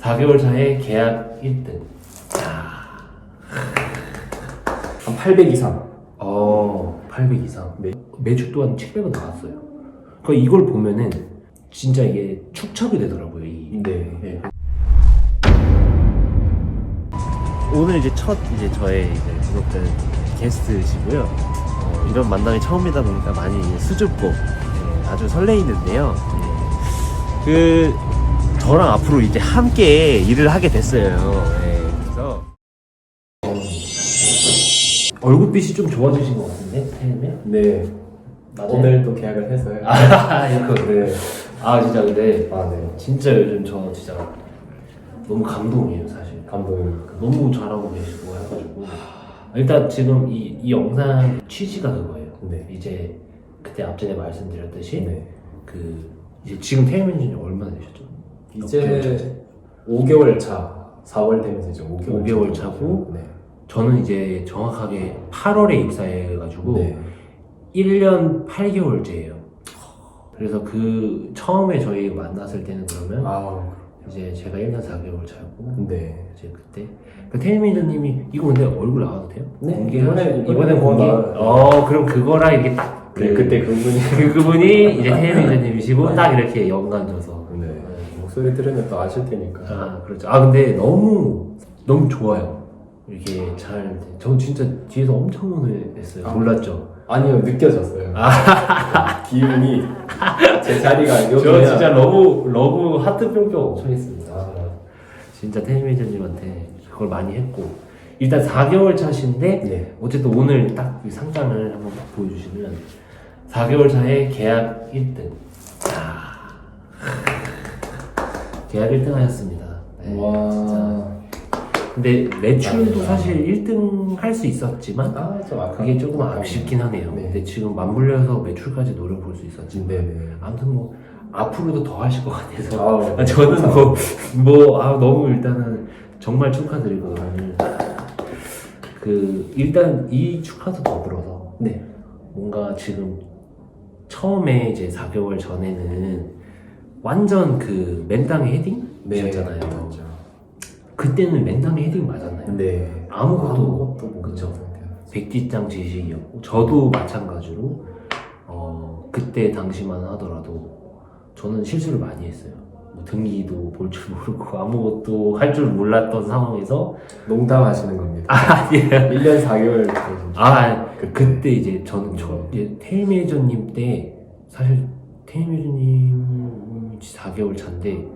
4개월 차에 계약 1등. 한 800 이상. 어, 800 이상. 네. 매출 또한 700은 나왔어요. 그 이걸 보면은 진짜 이게 축적이 되더라고요. 이. 네. 네. 오늘 이제 첫 이제 저의 이제 구독자 게스트시고요. 어, 이런 만남이 처음이다 보니까 많이 수줍고 예, 아주 설레이는데요. 예. 그 저랑 앞으로 이제 함께 일을 하게 됐어요. 예, 그래서 얼굴빛이 좀 좋아지신 것 같은데 태임에? 네. 맞아요? 오늘도 계약을 해서요. 아 이거 네. 아 진짜 근데 아, 네. 진짜 요즘 저 진짜 너무 감동이에요 사실. 감독님. 너무 잘하고 계시고 해가지고 일단 지금 이, 이 영상 취지가 그거예요. 네. 이제 그때 앞전에 말씀드렸듯이 네. 그 이제 지금 태임엔진이 얼마나 되셨죠? 이제 5개월 차. 4월 되면서 이제 5개월, 5개월 차고? 네. 저는 이제 정확하게 8월에 입사해가지고 네. 1년 8개월째예요. 그래서 그 처음에 저희 만났을 때는 그러면 아, 이제 제가 1년 4개월 차고 네. 이제 그때 그 태미저님이 이거 근데 얼굴 나와도 돼요? 네, 공개하시 이번에- 이번에 이번에 공개. 어 그럼 그거랑 이렇게 딱 네, 그- 그때 그분이. 그 그분이 이제 태미저님이시고 딱 이렇게 연관져서 네. 목소리 들으면 또 아실 테니까. 아 그렇죠. 아 근데 너무 너무 좋아요. 이게 잘. 전 진짜 뒤에서 엄청 놀랐어요. 아. 몰랐죠. 아니요, 느껴졌어요. 기운이 제 자리가 여기야. 저 진짜 러브 러브 하트 뿅뿅 엄청 했습니다. 아, 진짜 태미저님한테 그걸 많이 했고 일단 4개월 차신데 네. 어쨌든 오늘 딱이 상장을 한번 딱 보여주시면 4개월 차에 계약 1등. 계약 1등 하셨습니다. 네, 진짜. 와. 근데 매출도 감사합니다. 사실 1등 할 수 있었지만 아, 좀 아까. 그게 조금 아쉽긴 하네요. 네. 근데 지금 맞물려서 매출까지 노려볼 수 있었지만 네네. 아무튼 뭐 앞으로도 더 하실 것 같아서 아우, 아, 저는 뭐, 뭐, 아, 너무 일단은 정말 축하드리고. 그, 일단 이 축하도 더불어서, 네. 뭔가 지금 처음에 이제 4개월 전에는 완전 그 맨땅에 헤딩이셨잖아요. 맞죠. 그때는 맨땅에 헤딩 맞았나요? 네. 아무것도, 아무것도 모르는 그쵸. 상태였어요. 백지장 지식이었고, 저도 마찬가지로, 어, 그때 당시만 하더라도, 저는 실수를 많이 했어요. 뭐 등기도 볼 줄 모르고 아무것도 할 줄 몰랐던 상황에서 농담하시는 겁니다. 아, 예. 1년 4개월 아 그때. 그때 이제 저는 저 이제 테이메이저님 때 사실 테이메이저님 4개월 차인데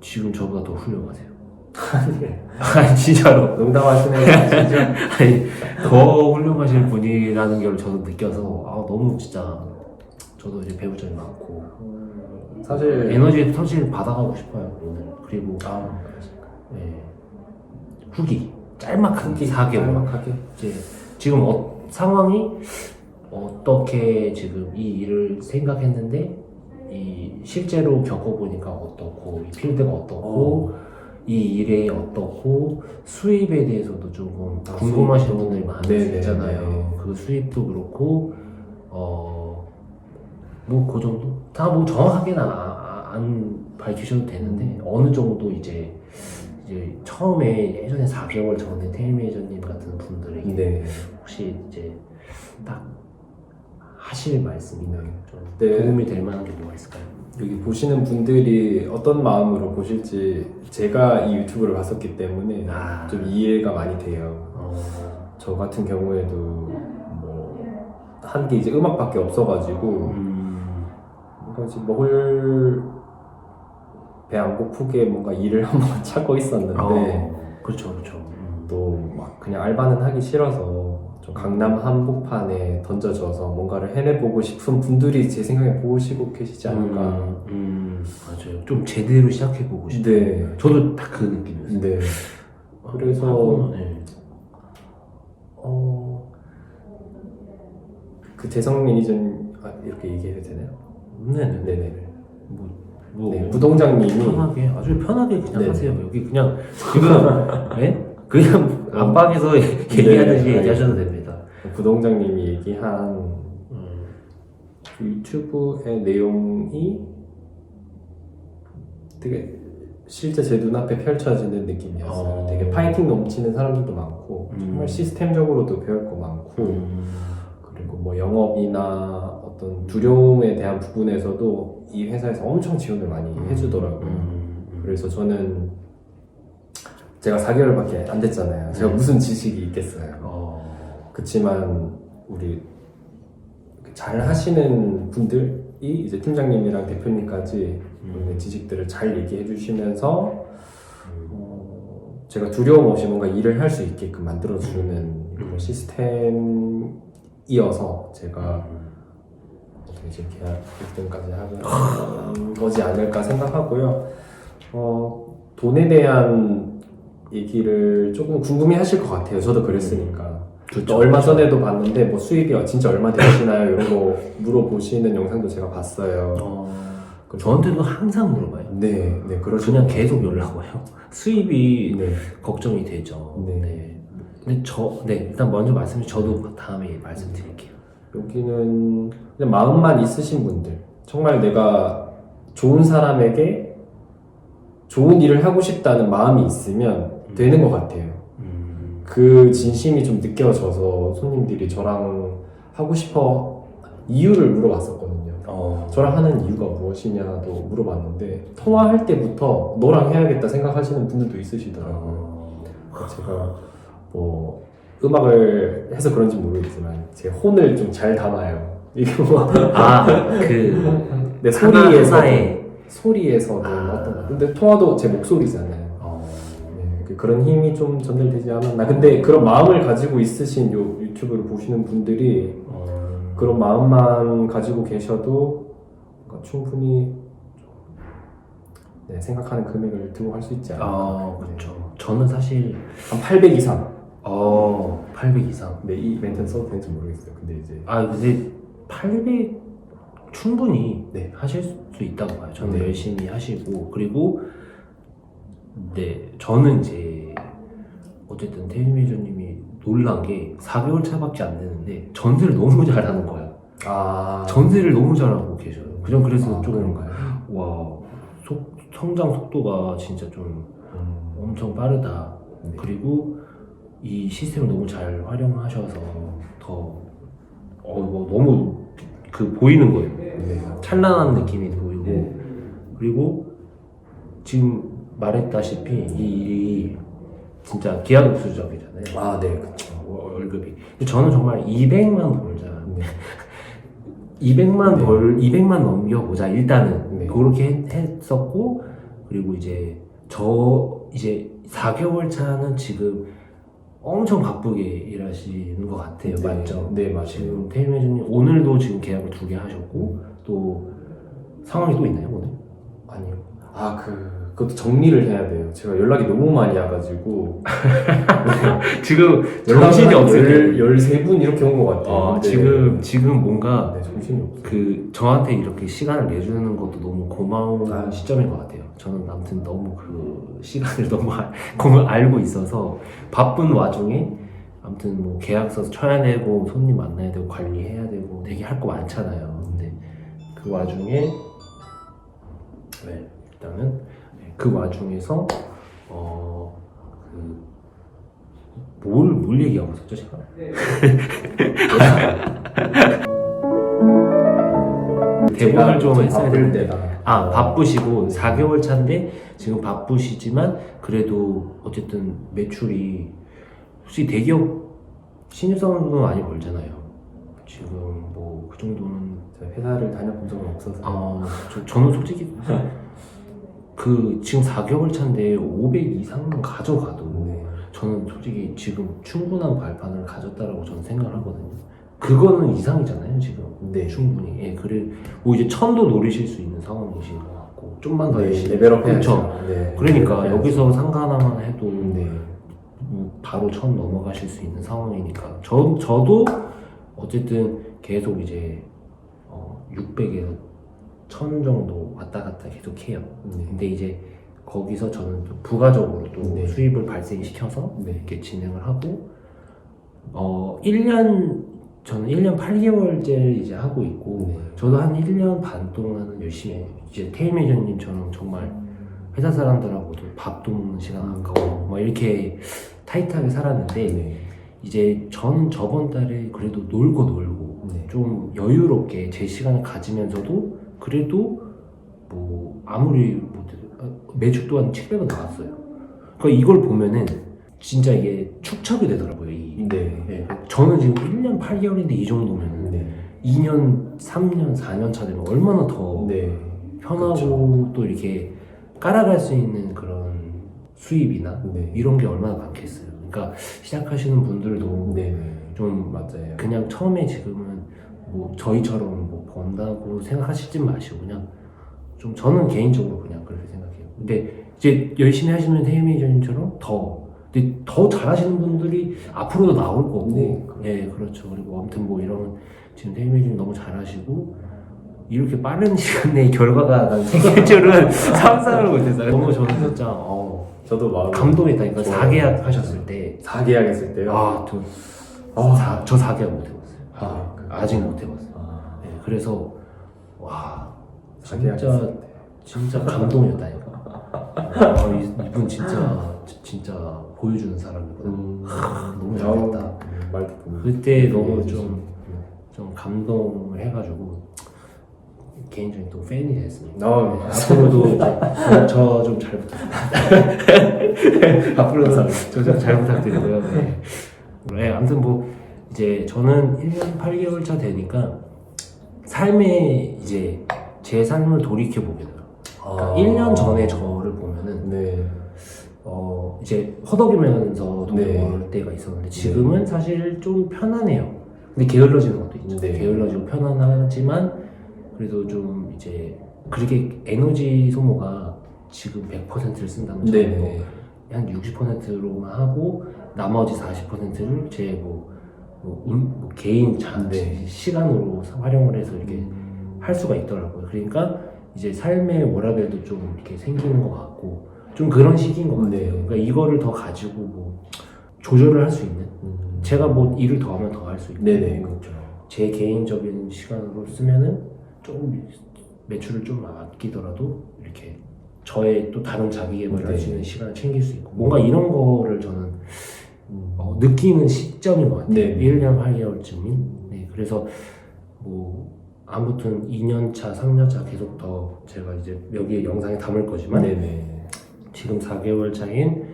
지금 저보다 더 훌륭하세요. 아니. 진짜로. 농담하시는 거 진짜. 아니 더 훌륭하실 분이라는 걸 저도 느껴서 아 너무 진짜 저도 이제 배울 점이 많고. 사실 에너지 터질 받아가고 싶어요 오늘. 그리고 아, 예, 후기. 짤막한 후기 4개월. 짤막하게. 이제 지금 어, 상황이 어떻게 지금 이 일을 생각했는데 이 실제로 겪어보니까 어떻고 이 필드가 어떻고 이 일에 어떻고 수입에 대해서도 조금 아, 궁금하신 수입도. 분들이. 있잖아요. 그 수입도 그렇고 어뭐 그 정도 다 뭐 정확하게는 아- 아- 안 밝히셔도 되는데 음. 어느 정도 이제 이제 처음에 예전에 4개월 전에 테일메이저님 같은 분들에게 네. 혹시 이제 딱 하실 말씀이나 좀 네. 도움이 될 만한 게 뭐가 있을까요? 여기 보시는 분들이 어떤 마음으로 보실지 제가 이 유튜브를 봤었기 때문에 아. 좀 이해가 많이 돼요. 어, 저 같은 경우에도 뭐 한 게 이제 음악밖에 없어가지고 음, 뭔가 이제 먹을 배 안 고프게 뭔가 일을 한번 찾고 있었는데 어, 그렇죠, 그렇죠. 음. 또막 그냥 알바는 하기 싫어서 좀 강남 한복판에 던져져서 뭔가를 해내보고 싶은 분들이 제 생각에 보시고 계시지 않을까. 음, 음, 맞아요. 좀 제대로 시작해보고 싶어요. 네. 저도 딱 그 느낌이었어요. 네. 그래서- 하고, 네. 어, 그 재성 매니저님 아, 이렇게 얘기해도 되나요? 네네. 네네. 뭐, 뭐 네, 부동장님이 편하게 아주 편하게 그냥 네. 하세요. 여기 그냥 지금 네? 그냥 안방에서 얘기하듯이 네, 얘기하셔도 됩니다. 부동장님이 얘기한 음, 그 유튜브의 내용이 되게 실제 제 눈앞에 펼쳐지는 느낌이었어요. 어. 되게 파이팅 넘치는 사람들도 많고 음. 정말 시스템적으로도 배울 거 많고 음. 그리고 뭐 영업이나 어떤 두려움에 대한 부분에서도 이 회사에서 엄청 지원을 많이 해주더라고요. 음. 그래서 저는 제가 4개월밖에 안 됐잖아요. 제가 네. 무슨 지식이 있겠어요. 어. 그렇지만 우리 잘 하시는 분들이 이제 팀장님이랑 대표님까지 음. 지식들을 잘 얘기해 주시면서 어, 제가 두려움 없이 뭔가 일을 할 수 있게끔 만들어 주는 그런 시스템이어서 제가 어떻게 지금 계약 1등까지 하는 거지 않을까 생각하고요. 어, 돈에 대한 얘기를 조금 궁금해 하실 것 같아요. 저도 그랬으니까. 또 얼마 전에도 봤는데 뭐 수입이 진짜 얼마 되시나요? 이런 거 물어보시는 영상도 제가 봤어요. 어. 저한테도 항상 물어봐요. 네, 네, 그러시 그냥 계속 연락 와요. 수입이 네, 걱정이 되죠. 네. 네. 근데 저, 네, 일단 먼저 말씀해 저도 다음에 말씀드릴게요. 여기는 그냥 마음만 있으신 분들, 정말 내가 좋은 사람에게 좋은 일을 하고 싶다는 마음이 있으면 되는 것 같아요. 음. 그 진심이 좀 느껴져서 손님들이 저랑 하고 싶어 이유를 물어봤었거든요. 어. 저랑 하는 이유가 무엇이냐도 물어봤는데 통화할 때부터 너랑 해야겠다 생각하시는 분들도 있으시더라고요. 어. 제가 뭐 음악을 해서 그런지 모르겠지만 제 혼을 좀 잘 담아요. 이게 뭐 아, 그, 내 하나, 소리에서 하나에. 소리에서도 아. 어떤 거. 근데 통화도 제 목소리잖아요. 어. 네, 그- 그런 힘이 좀 전달되지 않았나. 근데 그런 마음을 가지고 있으신 요 유튜브를 보시는 분들이 어. 그런 마음만 가지고 계셔도 충분히 네, 생각하는 금액을 들고 갈수 있지 않을까. 아, 그렇죠. 저는 사실, 한 800 이상. 어, 800 이상. 네, 이 멘트는 써도 되는지 모르겠어요. 근데 이제 아, 근데 800 충분히 네. 하실 수 있다고 봐요. 저는 네. 열심히 하시고 그리고 네 저는 이제 어쨌든 태민 매저님이 놀란 게 4개월 차밖에 안 되는데 전세를 너무 잘하는 거예요. 아 전세를 너무 잘하고 계셔요. 그냥 그래서 아, 조금? 와 속, 성장 속도가 진짜 좀 음, 엄청 빠르다. 네. 그리고 이 시스템을 너무 잘 활용하셔서 더 어, 뭐 너무 그 보이는 거예요. 네. 찬란한 느낌이 보이고 네. 그리고 지금 말했다시피 이 일이 진짜 기하급수적이잖아요. 아, 네, 그렇죠. 월- 월급이. 저는 정말 200만 벌자. 네. 200만 네. 벌, 200만 넘겨보자. 일단은 네. 그렇게 했- 했었고 그리고 이제 저 이제 4개월 차는 지금 엄청 바쁘게 일하시는 것 같아요. 네. 맞죠? 네, 맞아요. 지금 테일매저님 오늘도 지금 계약을 두 개 하셨고 또 상황이 또 있나요 오늘? 아니요. 아, 그 그것도 정리를 해야 돼요. 제가 연락이 너무 많이 와가지고 지금 정신이 때. 13분 이렇게 온 것 같아요. 아, 근데 지금 지금 뭔가 네, 정신이 없어요. 그 저한테 이렇게 시간을 내주는 것도 너무 고마운 아. 시점인 것 같아요. 저는 아무튼 너무 그 시간을 너무 알, 고- 알고 있어서 바쁜 와중에 아무튼 뭐 계약서 쳐야 되고 손님 만나야 되고 관리해야 되고 되게 할 거 많잖아요. 근데 그 와중에 네, 일단은 네, 그 와중에서 어 그 뭘 뭘 얘기하고 있었죠 제가? 대본을 좀 바쁠 되는데. 아 바쁘시고 4개월 차인데 지금 바쁘시지만 그래도 어쨌든 매출이 솔직히 대기업 신입사원도 많이 벌잖아요. 지금 뭐 그 정도는 회사를 다녀본 적은 없어서. 아 저, 저는 솔직히 그 지금 4개월 차인데 500 이상만 가져가도 네. 저는 솔직히 지금 충분한 발판을 가졌다라고 저는 생각을 하거든요 그거는 이상이잖아요 지금 네. 충분히 예 그래 뭐 이제 천도 노리실 수 있는 상황이신 것 같고 좀만 더 네, 열심히 레벨업 그렇죠 해야죠. 네. 그러니까 레벨업 여기서 상관하만 해도 해야죠. 네. 뭐 바로 천 넘어가실 수 있는 상황이니까 저 저도 어쨌든 계속 이제 어 600에서 천 정도 왔다 갔다 계속 해요. 네. 근데 이제 거기서 저는 또 부가적으로 또 네. 수입을 발생시켜서 네. 이렇게 진행을 하고 어 1년 저는 1년 8개월째 이제 하고 있고 네. 저도 한 1년 반 동안은 열심히. 이제 테일 매저님처럼 정말 회사 사람들하고도 밥도 먹는 시간 아까워 막 이렇게 타이트하게 살았는데 네. 이제 저는 저번 달에 그래도 놀고 놀고 네. 좀 여유롭게 제 시간을 가지면서도 그래도 뭐 아무리 뭐 매출 또한 700은 나왔어요. 그러니까 이걸 보면은 진짜 이게 축적이 되더라고요. 이 네. 예, 저는 지금 1년 8개월인데 이 정도면 네. 2년, 3년, 4년 차 되면 얼마나 더 네. 편하고 그쵸. 또 이렇게 깔아갈 수 있는 그런 수입이나 네. 이런 게 얼마나 많겠어요. 그러니까 시작하시는 분들도 네. 좀 맞아요. 그냥 처음에 지금은 뭐 저희처럼 뭐 번다고 생각하시지 마시고 그냥 좀 저는 개인적으로 그냥 그렇게 생각해요. 근데 이제 열심히 하시는 해외 매니저님처럼 더 근데 더 잘하시는 분들이 앞으로도 나올 거고 네, 예 그렇죠. 그리고 아무튼 뭐 이런 지금 해외 매니저님 너무 잘하시고 이렇게 빠른 시간 내에 결과가 난 생길 줄은 상상을 못했어요. 너무 저는 진짜 어, 저도 마음 감동했다니까 좋아요. 4계약 하셨을 때 4계약 했을 때요. 아, 저, 아. 사, 저 4계약 못 해봤어요. 아, 아직 못 해봤어요. 아, 네, 그래서 와 4계약 진짜. 진짜 감동이었다니까. 아, 이, 이분 진짜 진짜 보여주는 사람이구나. 음. 너무 잘했다. 그때 너무 네, 좀좀 감동을 해가지고 개인적인 또 팬이 됐습니다. 아, 앞으로도 저 좀 잘 부탁드립니다. 앞으로도 저 좀 잘 부탁드리고요. 네. 네, 아무튼 뭐 이제 저는 1년 8개월 차 되니까 삶에 이제 제 삶을 돌이켜 보게 돼요. 그러니까 아. 1년 전에 저를 보면은 네. 어 이제 허덕이면서 돈을 네. 벌 때가 있었는데 지금은 사실 좀 편안해요. 근데 게을러지는 것도 있죠. 네. 게을러지고 편안하지만 그래도 좀 이제 그렇게 에너지 소모가 지금 100%를 쓴다면 저는 네. 한 60%로만 하고 나머지 40%를 제뭐 뭐, 운- 뭐 개인 자, 네. 시간으로 활용을 해서 이렇게 할 수가 있더라고요. 그러니까 이제 삶의 워라벨도 좀 이렇게 생기는 것 같고 좀 그런 시기인 것 같아요. 네. 그러니까 이거를 더 가지고 뭐 조절을 할 수 있는 음. 제가 뭐 일을 더 하면 더 할 수 있고 네네 그렇죠. 제 개인적인 시간으로 쓰면은 좀 매출을 좀 아끼더라도 이렇게 저의 또 다른 자기 개발을 할수 네. 있는 시간을 챙길 수 있고 뭔가 이런 거를 저는 음. 어, 느끼는 시점인 것 같아요. 네. 1년 8개월쯤인. 네, 그래서 뭐 아무튼 2년 차, 3년 차 계속 더 제가 이제 여기 영상에 담을 거지만 네네. 지금 4개월 차인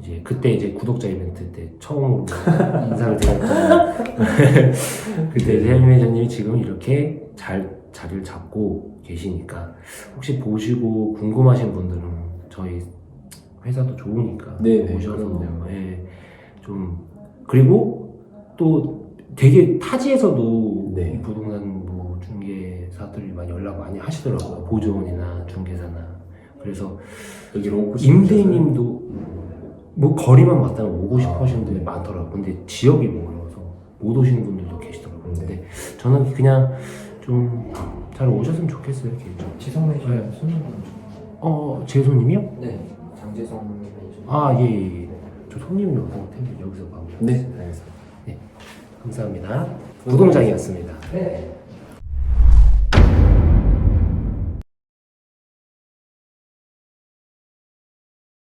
이제 그때 이제 구독자 이벤트 때 처음으로 인사를 드렸던 그때 이제 매니저님이 지금 이렇게 잘 자리를 잡고 계시니까 혹시 보시고 궁금하신 분들은 저희 회사도 좋으니까 네네, 오셔서. 예, 좀 그리고 또 되게 타지에서도 네. 이 부동산 뭐 중개사들이 많이 연락 많이 하시더라고요 보조원이나 중개사나 그래서 여기로 오고 싶으셔서? 임대님도 뭐 거리만 맞다면 오고 싶어 아, 하시는 분들이 네. 많더라고요. 근데 지역이 멀어서 못 오시는 분들도 계시더라고요. 네. 근데 저는 그냥 좀 잘 오셨으면 좋겠어요, 개인적으로. 지성 매니저 네. 손님 어, 제 손님이요? 네 장재성 아, 예, 예. 예. 저 손님이 어떤 텐데 여기서 마무리. 네 알겠습니다. 감사합니다. 부동장이었습니다. 네